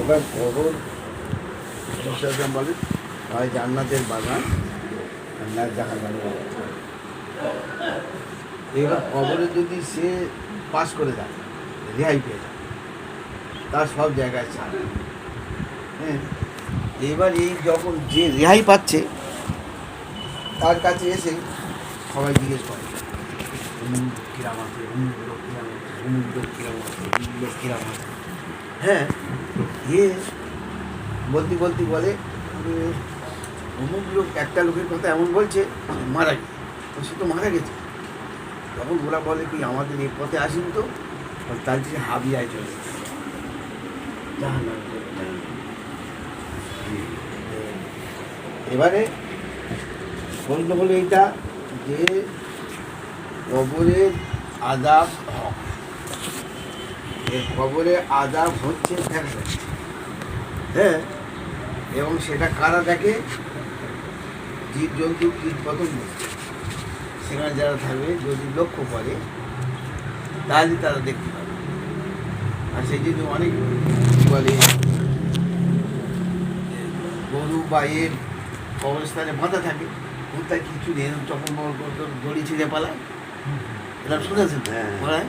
এবার কবর বিশ্বাসম বলে হয় জান্নাতের বাগান আর না বাগান এবার কবরে যদি সে পাস করে যায়, রেহাই পেয়ে যায়, তার সব জায়গায় ছাড়। হ্যাঁ এবার এই যখন যে রেহাই পাচ্ছে, তার কাছে এসে সবাই জিজ্ঞেস করে কিরাম আছে? কিরাম আছে? কিরাম আছে? কিরাম আছে? হ্যাঁ এ বলতে বলতে বলে অমুক লোক একটা লোকের কথা এমন বলছে মারা গেছে। সে তো মারা গেছে। তখন ওরা বলে কি, আমাদের এই পথে আসেন তো তার যে হাবিয়ায় চলে এবারে প্রশ্ন হলো এইটা যে কবরের আদাব হক। এই কবরে আদাব হচ্ছে হ্যাঁ? এবং সেটা কারা দেখে? জীবজন্তু কীট পতঙ্গ সেখানে যারা থাকবে যদি লক্ষ্য করে তাহলে তারা দেখতে পাবে। আর সেই জন্য অনেক বলে গরু বা এর কবরস্থানে বাঁধা থাকে। কোথায় কিছু নেই তখন দড়ি ছিঁড়ে পালায়। এটা শুনেছেন? হ্যাঁ।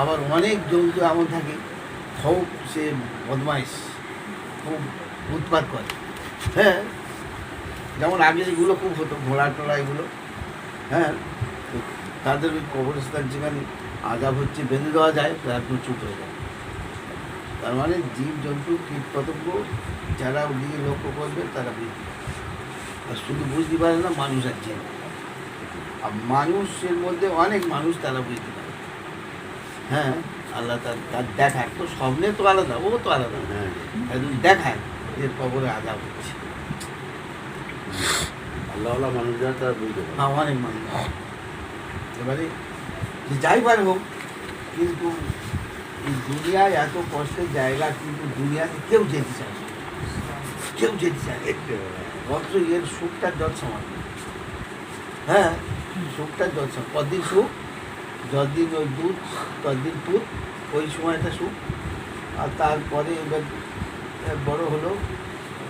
আবার অনেক জন্তু এমন থাকে, খুব সে বদমাইশ, খুব উৎপাত করে। হ্যাঁ যেমন আগে এগুলো খুব হতো, ঘোড়া টোড়া এগুলো হ্যাঁ তাদের ওই কবরস্থান যেখানে আজাব হচ্ছে, বেঁধে দেওয়া যায় তো একদম চুপ হয়ে যায়। তার মানে জীব, জন্তু কীট পতঙ্গ যারা ওদিকে লক্ষ্য করবে, তারা বুঝবে আর শুধু বুঝতে পারে না, মানুষ আর জেনে আর মানুষের মধ্যে অনেক মানুষ তারা বুঝতে পারে হ্যাঁ আল্লাহ তার তার দেখায়। তো স্বপ্নে তো আলাদা ও তো আলাদা হ্যাঁ। একদম দেখায় যে কবরে আজাব হচ্ছে। আল্লাহওয়ালা মানুষরা তার বুঝতে পারে। হ্যাঁ অনেক মানুষ। এবারে যাই পারে হোক কিন্তু দুনিয়ায় এত কষ্টের জায়গা কিন্তু দুনিয়াতে কেউ যেতে চায়। কেউ যেতে চায়। অথচ এর সুখটা যত সমান। হ্যাঁ সুখটা যত সমান। কদিন সুখ? যতদিন ওই দুধ ততদিন পুত ওই সময়টা সুখ। আর তারপরে এবার বড় হলো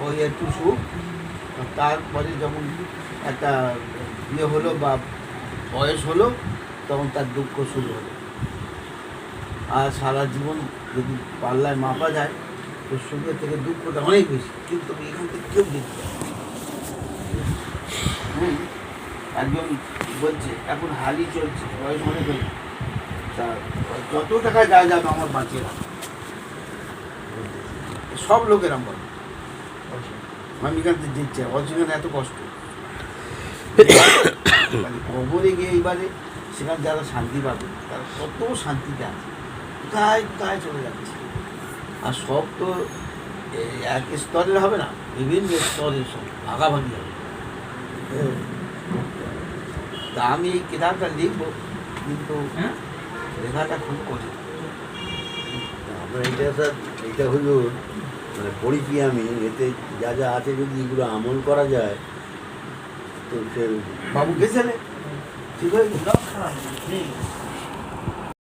ওই একটু সুখ। আর তারপরে যখন একটা ইয়ে হলো বা বয়স হলো তখন তার দুঃখ শুরু হলো। আর সারা জীবন যদি পাল্লায় মাপা যায় তো সুখের থেকে দুঃখটা অনেক বেশি। কিন্তু এখান থেকে কেউ হুম, একজন বলছে, এখন হালি চলছে, বয়স অনেক হয়েছে তা যত টাকা যা যাবে আমার বাঁচিয়ে রাখ। সব লোকের আমার। আমি থেকে দিচ্ছে অচেনা এত কষ্ট। মানে কবরে গিয়ে এবারে সেখানে যারা শান্তি পাবে, তারা কত শান্তিতে আছে। কোথায় কোথায় চলে যাচ্ছে? আর সব তো এক স্তরের হবে না, বিভিন্ন স্তরের সব, ভাগাভাগি হবে। হ্যাঁ। তা আমি এই কিতাবটা লিখব কিন্তু লেখাটা খুব কঠিন আমরা এটা স্যার এটা হলো মানে পড়েছি আমি এতে যা যা আছে যদি এগুলো আমল করা যায় তো সে বাবু গেছিলে ঠিক হয়ে গেল